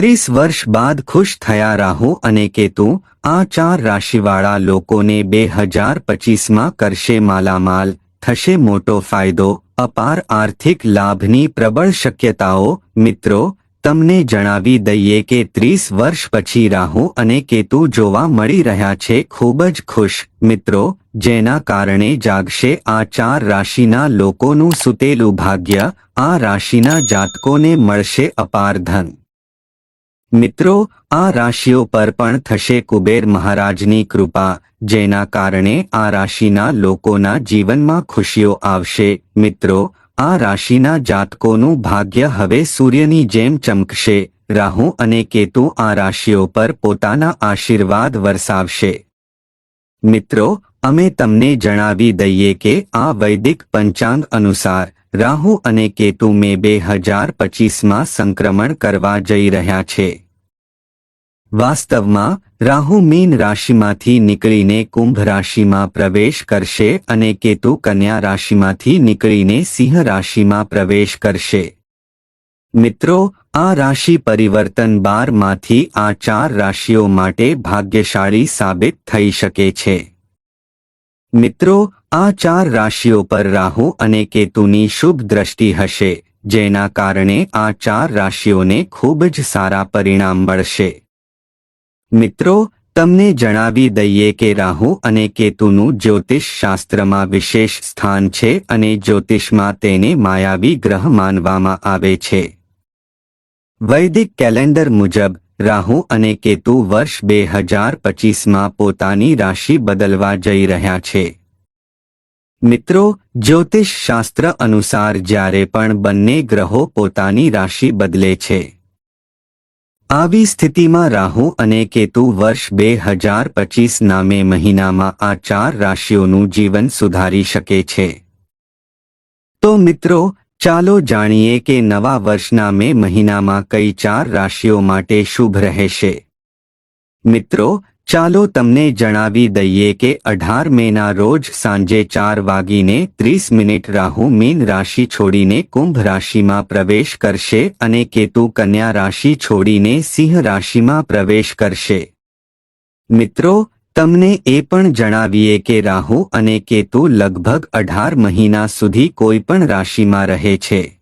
ત્રીસ વર્ષ બાદ ખુશ થયા રાહુ અને કેતુ, આ ચાર રાશિવાળા લોકોને બે હજાર પચીસમાં કરશે માલામાલ, થશે મોટો ફાયદો, અપાર આર્થિક લાભની પ્રબળ શક્યતાઓ, મિત્રો, તમને જણાવી દઈએ કે ત્રીસ વર્ષ પછી રાહુ અને કેતુ જોવા મળી રહ્યા છે ખૂબ જ ખુશ, મિત્રો, જેના કારણે જાગશે આ ચાર રાશિના લોકોનું સુતેલું ભાગ્ય, આ રાશિના જાતકોને મળશે અપાર ધન. મિત્રો, આ રાશિઓ પર પણ થશે કુબેર મહારાજની કૃપા, જેના કારણે આ રાશિના લોકોના જીવનમાં ખુશીઓ આવશે. મિત્રો, આ રાશિના જાતકોનું ભાગ્ય હવે સૂર્યની જેમ ચમકશે. રાહુ અને કેતુ આ રાશિઓ પર પોતાના આશીર્વાદ વરસાવશે. મિત્રો, અમે તમને જણાવી દઈએ કે આ વૈદિક પંચાંગ અનુસાર રાહુ અને કેતુ મે બે હજાર પચીસમાં સંક્રમણ કરવા જઈ રહ્યા છે. વાસ્તવમાં, રાહુ મીન રાશિમાંથી નીકળીને કુંભ રાશિમાં પ્રવેશ કરશે અને કેતુ કન્યા રાશિમાંથી નીકળીને સિંહ રાશિમાં પ્રવેશ કરશે. મિત્રો, આ રાશિ પરિવર્તન બારમાંથી આ ચાર રાશિઓ માટે ભાગ્યશાળી સાબિત થઈ શકે છે. મિત્રો, આ ચાર રાશિઓ પર રાહુ અને કેતુની શુભ દ્રષ્ટિ હશે, જેના કારણે આ ચાર રાશિઓને ખૂબ જ સારા પરિણામ મળશે. મિત્રો, તમને જણાવી દઈએ કે રાહુ અને કેતુનું જ્યોતિષ શાસ્ત્રમાં વિશેષ સ્થાન છે અને જ્યોતિષમાં તેને માયાવી ગ્રહ માનવામાં આવે છે. વૈદિક કેલેન્ડર મુજબ રાહુ અને કેતુ વર્ષ બે હજાર પચીસમાં પોતાની રાશિ બદલવા જઈ રહ્યા છે. મિત્રો જ્યોતિષ શાસ્ત્ર અનુસાર જ્યારે પણ બંને ગ્રહો પોતાની રાશિ બદલે છે. આવી સ્થિતિમાં રાહુ અને કેતુ વર્ષ બે હજાર પચીસ નામે મહિનામાં આ ચાર રાશિઓનું જીવન સુધારી શકે છે. તો મિત્રો ચાલો જાણીએ કે નવા વર્ષના મે મહિનામાં કઈ ચાર રાશિઓ માટે શુભ રહેશે. મિત્રો, ચાલો તમને જણાવી દઈએ કે અઢાર મેના રોજ સાંજે ચાર વાગીને ત્રીસ મિનિટ રાહુ મીન રાશિ છોડીને કુંભ રાશિમાં પ્રવેશ કરશે અને કેતુ કન્યા રાશિ છોડીને સિંહ રાશિમાં પ્રવેશ કરશે. મિત્રો તમને એ પણ જણાવીએ કે રાહુ અને કેતુ લગભગ અઢાર મહિના સુધી કોઈ પણ રાશિમાં રહે છે.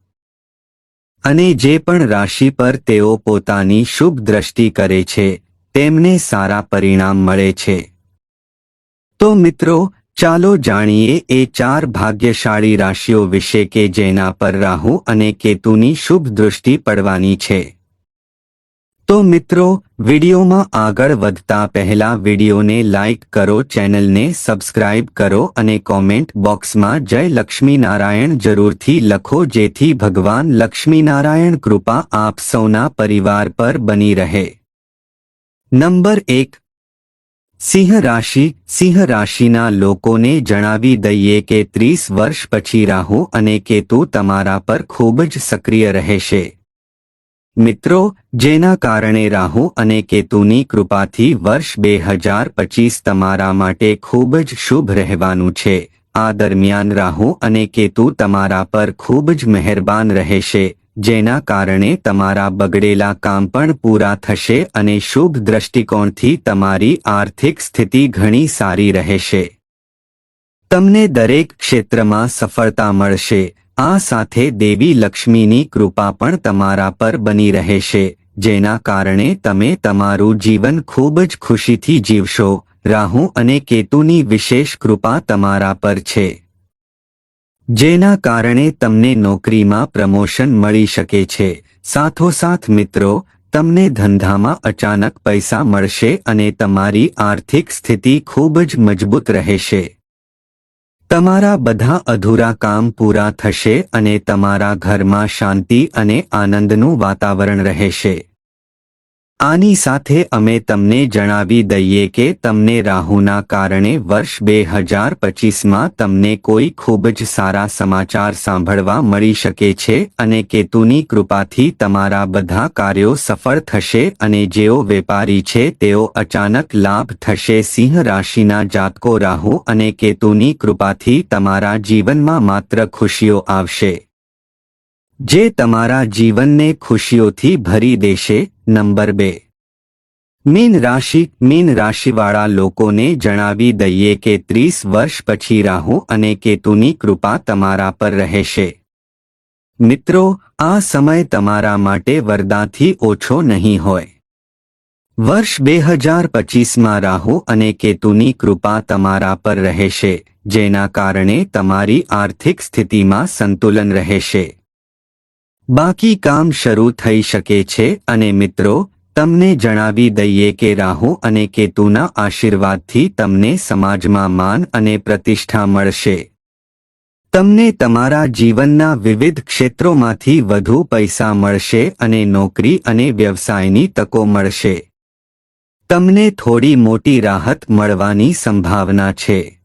અને જે પણ રાશિ પર તેઓ પોતાની શુભ દ્રષ્ટિ કરે છે, તેમને સારા પરિણામ મળે છે. તો મિત્રો, ચાલો જાણીએ એ ચાર ભાગ્યશાળી રાશિઓ વિશે કે જેના પર રાહુ અને કેતુની શુભ દૃષ્ટિ પડવાની છે. તો મિત્રો, વિડીયોમાં આગળ વધતા પહેલા વિડીયોને લાઇક કરો, ચેનલને સબસ્ક્રાઇબ કરો અને કોમેન્ટ બોક્સમાં જય લક્ષ્મીનારાયણ જરૂરથી લખો જેથી ભગવાન લક્ષ્મીનારાયણ કૃપા આપ સૌના પરિવાર પર બની રહે. નંબર એક. સિંહ રાશિ. સિંહ રાશિના લોકોને જણાવી દઈએ કે ત્રીસ વર્ષ પછી રાહુ અને કેતુ તમારા પર ખૂબ જ સક્રિય રહેશે. મિત્રો, જેના કારણે રાહુ અને કેતુની કૃપાથી વર્ષ બે હજાર પચીસ તમારા માટે ખૂબ જ શુભ રહેવાનું છે. આ દરમિયાન રાહુ અને કેતુ તમારા પર ખૂબ જ મહેરબાન રહેશે, જેના કારણે તમારા બગડેલા કામ પણ પૂરા થશે અને શુભ દ્રષ્ટિકોણથી તમારી આર્થિક સ્થિતિ ઘણી સારી રહેશે. તમને દરેક ક્ષેત્રમાં સફળતા મળશે. આ સાથે દેવી લક્ષ્મીની કૃપા પણ તમારા પર બની રહેશે, જેના કારણે તમે તમારું જીવન ખૂબ જ ખુશીથી જીવશો, રાહુ અને કેતુની વિશેષ કૃપા તમારા પર છે. જેના કારણે તમને નોકરીમાં પ્રમોશન મળી શકે છે. સાથોસાથ મિત્રો, તમને ધંધામાં અચાનક પૈસા મળશે અને તમારી આર્થિક સ્થિતિ ખૂબ જ મજબૂત રહેશે. તમારા બધા અધૂરા કામ પૂરા થશે અને તમારા ઘરમાં શાંતિ અને આનંદનું વાતાવરણ રહેશે. આની સાથે અમે તમને જણાવી દઈએ કે તમને રાહુના કારણે વર્ષ બે હજાર પચીસમાં તમને કોઈ ખૂબ જ સારા સમાચાર સાંભળવા મળી શકે છે અને કેતુની કૃપાથી તમારા બધા કાર્યો સફળ થશે અને જેઓ વેપારી છે તેઓ અચાનક લાભ થશે. સિંહ રાશિના જાતકો રાહુ અને કેતુની કૃપાથી તમારા જીવનમાં માત્ર ખુશીઓ આવશે. જે તમારા જીવનને ખુશીઓથી ભરી દેશે, નંબર બે. મીન રાશિ, મીન રાશિવાળા લોકોને જણાવી દઈએ કે ત્રીસ વર્ષ પછી રાહુ અને કેતુની કૃપા તમારા પર રહેશે. મિત્રો, આ સમય તમારા માટે વરદાથી ઓછો નહીં હોય. વર્ષ બે હજાર પચીસમાં રાહુ અને કેતુની કૃપા તમારા પર રહેશે, જેના કારણે તમારી આર્થિક સ્થિતિમાં સંતુલન રહેશે. બાકી કામ શરૂ થઈ શકે છે અને મિત્રો, તમને જણાવી દઈએ કે રાહુ અને કેતુના આશીર્વાદથી તમને સમાજમાં માન અને પ્રતિષ્ઠા મળશે. તમને તમારા જીવનના વિવિધ ક્ષેત્રોમાંથી વધુ પૈસા મળશે અને નોકરી અને વ્યવસાયની તકો મળશે. તમને થોડી મોટી રાહત મળવાની સંભાવના છે.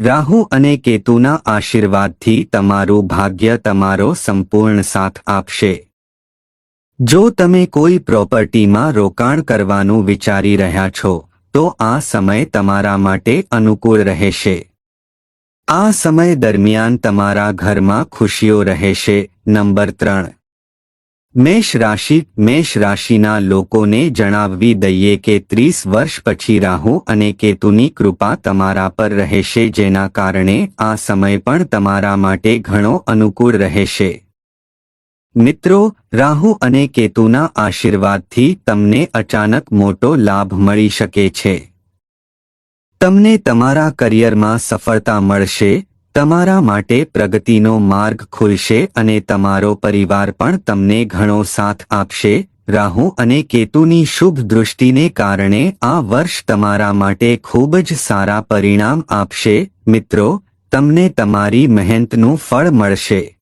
રાહુ અને કેતુના આશીર્વાદથી તમારું ભાગ્ય તમારો સંપૂર્ણ સાથ આપશે. જો તમે કોઈ પ્રોપર્ટીમાં રોકાણ કરવાનું વિચારી રહ્યા છો, તો આ સમય તમારા માટે અનુકૂળ રહેશે. આ સમય દરમિયાન તમારા ઘરમાં ખુશીઓ રહેશે. નંબર ત્રણ. મેષ રાશિ, મેષ રાશિના લોકોને જણાવવી દઈએ કે ત્રીસ વર્ષ પછી રાહુ અને કેતુની કૃપા તમારા પર રહેશે, જેના કારણે આ સમય પણ તમારા માટે ઘણો અનુકૂળ રહેશે. મિત્રો, રાહુ અને કેતુના આશીર્વાદથી તમને અચાનક મોટો લાભ મળી શકે છે. તમને તમારા કરિયરમાં સફળતા મળશે તમારા માટે પ્રગતિનો માર્ગ ખુલશે અને તમારો પરિવાર પણ તમને ઘણો સાથ આપશે. રાહુ અને કેતુની શુભ દૃષ્ટિને કારણે આ વર્ષ તમારા માટે ખૂબ જ સારા પરિણામ આપશે. મિત્રો, તમને તમારી મહેનતનું ફળ મળશે.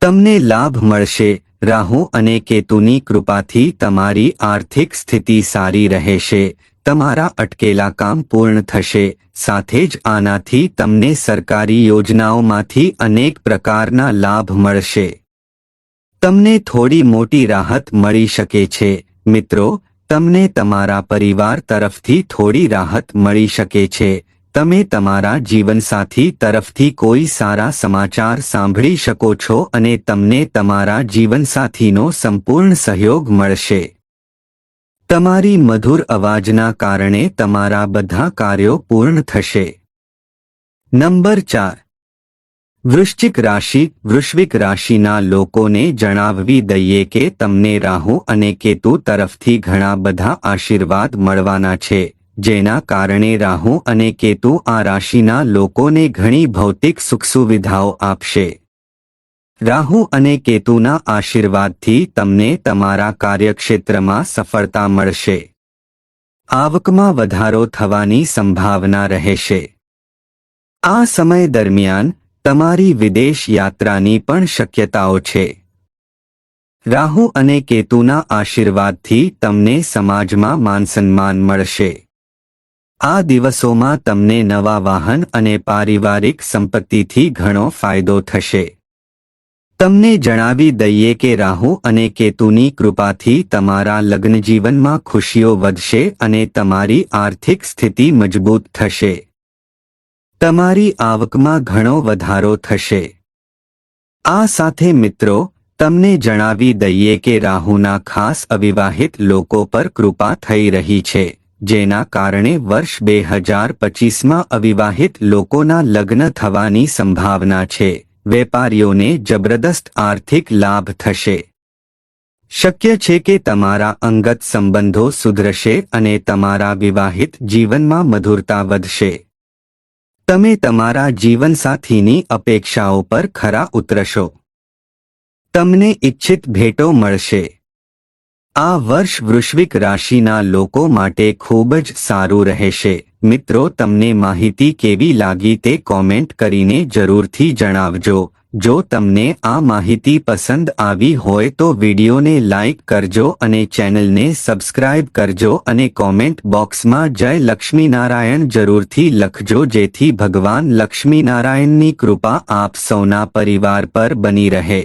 તમને લાભ મળશે. રાહુ અને કેતુની કૃપાથી તમારી આર્થિક સ્થિતિ સારી રહેશે. તમારા અટકેલા કામ પૂર્ણ થશે. સાથે જ આનાથી તમને સરકારી યોજનાઓમાંથી અનેક પ્રકારના લાભ મળશે. તમને થોડી મોટી રાહત મળી શકે છે. મિત્રો, તમને તમારા પરિવાર તરફથી થોડી રાહત મળી શકે છે. તમે તમારા જીવનસાથી તરફથી કોઈ સારા સમાચાર સાંભળી શકો છો અને તમને તમારા જીવનસાથીનો સંપૂર્ણ સહયોગ મળશે. તમારી મધુર અવાજના કારણે તમારા બધા કાર્યો પૂર્ણ થશે. નંબર ચાર. વૃશ્ચિક રાશિ, વૃશ્વિક રાશિના લોકોને જણાવવી દઈએ કે તમને રાહુ અને કેતુ તરફથી ઘણા બધા આશીર્વાદ મળવાના છે, જેના કારણે રાહુ અને કેતુ આ રાશિના લોકોને ઘણી ભૌતિક સુખ સુવિધાઓ આપશે. રાહુ અને કેતુના આશીર્વાદથી તમને તમારા કાર્યક્ષેત્રમાં સફળતા મળશે. આવકમાં વધારો થવાની સંભાવના રહેશે. આ સમય દરમિયાન તમારી વિદેશ યાત્રાની પણ શક્યતાઓ છે. રાહુ અને કેતુના આશીર્વાદથી તમને સમાજમાં માનસન્માન મળશે. આ દિવસોમાં તમને નવા વાહન અને પારિવારિક સંપત્તિથી ઘણો ફાયદો થશે. તમને જણાવી દઈએ કે રાહુ અને કેતુની કૃપાથી તમારા લગ્નજીવનમાં ખુશીઓ વધશે અને તમારી આર્થિક સ્થિતિ મજબૂત થશે. તમારી આવકમાં ઘણો વધારો થશે. આ સાથે મિત્રો, તમને જણાવી દઈએ કે રાહુના ખાસ અવિવાહિત લોકો પર કૃપા થઈ રહી છે, જેના કારણે વર્ષ બે હજાર પચીસમાં અવિવાહિત લોકોના લગ્ન થવાની સંભાવના છે. વેપારીઓને જબરદસ્ત આર્થિક લાભ થશે. શક્ય છે કે તમારા અંગત સંબંધો સુધરશે અને તમારા વિવાહિત જીવનમાં મધુરતા વધશે. તમે તમારા જીવનસાથીની અપેક્ષાઓ પર ખરા ઉતરશો. તમને ઇચ્છિત ભેટો મળશે. આ વર્ષ વૃશ્વિક રાશિના લોકો માટે ખૂબ જ સારું રહેશે. મિત્રો, તમને માહિતી કેવી લાગી તે કોમેન્ટ કરીને જરૂરથી જણાવજો. જો તમને આ માહિતી પસંદ આવી હોય તો વિડીયોને લાઇક કરજો અને ચેનલને સબસ્ક્રાઇબ કરજો અને કોમેન્ટ બોક્સમાં જય લક્ષ્મીનારાયણ જરૂરથી લખજો જેથી ભગવાન લક્ષ્મીનારાયણની કૃપા આપ સૌના પરિવાર પર બની રહે.